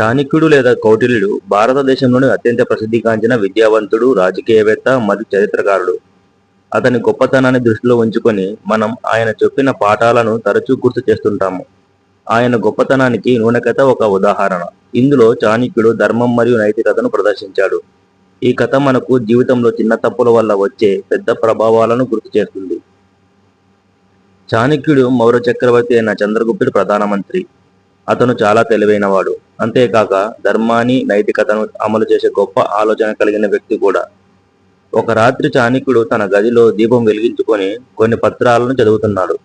చాణక్యుడు లేదా కౌటిల్యుడు భారతదేశంలోని అత్యంత ప్రసిద్ధిగాంచిన విద్యావంతుడు రాజకీయవేత్త మరియు చరిత్రకారుడు. అతని గొప్పతనాన్ని దృష్టిలో ఉంచుకొని మనం ఆయన చెప్పిన పాఠాలను తరచూ గుర్తు చేస్తుంటాము. ఆయన గొప్పతనానికి నూనెకథ ఒక ఉదాహరణ. ఇందులో చాణక్యుడు ధర్మం మరియు నైతికతను ప్రదర్శించాడు. ఈ కథ మనకు జీవితంలో చిన్న తప్పుల వల్ల వచ్చే పెద్ద ప్రభావాలను గుర్తు చేస్తుంది. చాణక్యుడు మౌర్య చక్రవర్తి అయిన చంద్రగుప్తుడు ప్రధానమంత్రి. అతను చాలా తెలివైనవాడు. అంతేకాక ధర్మాన్ని నైతికతను అమలు చేసే గొప్ప ఆలోచన కలిగిన వ్యక్తి కూడా. ఒక రాత్రి చాణిక్యుడు తన గదిలో దీపం వెలిగించుకొని కొన్ని పత్రాలను చదువుతున్నాడు.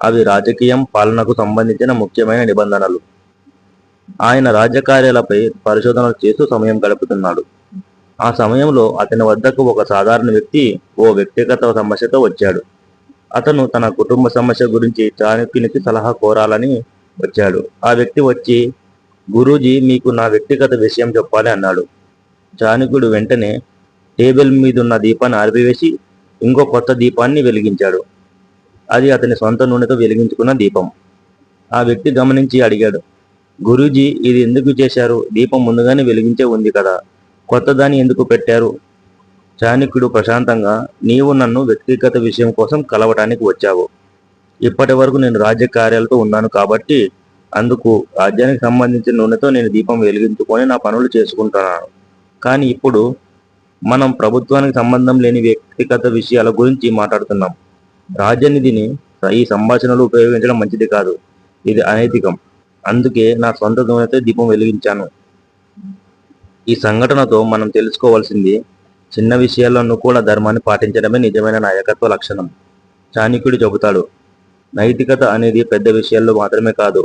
అవి రాజకీయం పాలనకు సంబంధించిన ముఖ్యమైన నిబంధనలు. ఆయన రాజకార్యాలపై పరిశోధనలు చేస్తూ సమయం గడుపుతున్నాడు. ఆ సమయంలో అతని వద్దకు ఒక సాధారణ వ్యక్తి ఓ వ్యక్తిగత సమస్యతో వచ్చాడు. అతను తన కుటుంబ సమస్య గురించి చాణక్యునికి సలహా కోరాలని వచ్చాడు. ఆ వ్యక్తి వచ్చి గురూజీ మీకు నా వ్యక్తిగత విషయం చెప్పాలి అన్నాడు. చాణకుడు వెంటనే టేబుల్ మీదున్న దీపాన్ని ఆరిపివేసి ఇంకో కొత్త దీపాన్ని వెలిగించాడు. అది అతని సొంత నూనెతో వెలిగించుకున్న దీపం. ఆ వ్యక్తి గమనించి అడిగాడు గురూజీ ఇది ఎందుకు చేశారు? దీపం ముందుగానే వెలిగించే ఉంది కదా. కొత్తదాన్ని ఎందుకు పెట్టారు? చాణక్యుడు ప్రశాంతంగా నీవు నన్ను వ్యక్తిగత విషయం కోసం కలవటానికి వచ్చావు. ఇప్పటి వరకు నేను రాజ్య కార్యాలతో ఉన్నాను కాబట్టి అందుకు రాజ్యానికి సంబంధించిన నూనెతో నేను దీపం వెలిగించుకొని నా పనులు చేసుకుంటున్నాను. కానీ ఇప్పుడు మనం ప్రభుత్వానికి సంబంధం లేని వ్యక్తిగత విషయాల గురించి మాట్లాడుతున్నాం. రాజనిధిని ఈ సంభాషణలు ఉపయోగించడం మంచిది కాదు. ఇది అనైతికం. అందుకే నా సొంత నూనెతో దీపం వెలిగించాను. ఈ సంఘటనతో మనం తెలుసుకోవాల్సింది చిన్న విషయాల్లోనూ కూడా ధర్మాన్ని పాటించడమే నిజమైన నాయకత్వ లక్షణం. చాణిక్యుడు చెబుతాడు నైతికత అనేది పెద్ద విషయాల్లో మాత్రమే కాదు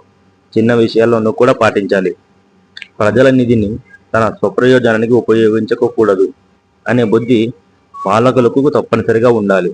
చిన్న విషయాల్లోనూ కూడా పాటించాలి. ప్రజల నిధిని తన స్వప్రయోజనానికి ఉపయోగించకూడదు అనే బుద్ధి పాలకులకు తప్పనిసరిగా ఉండాలి.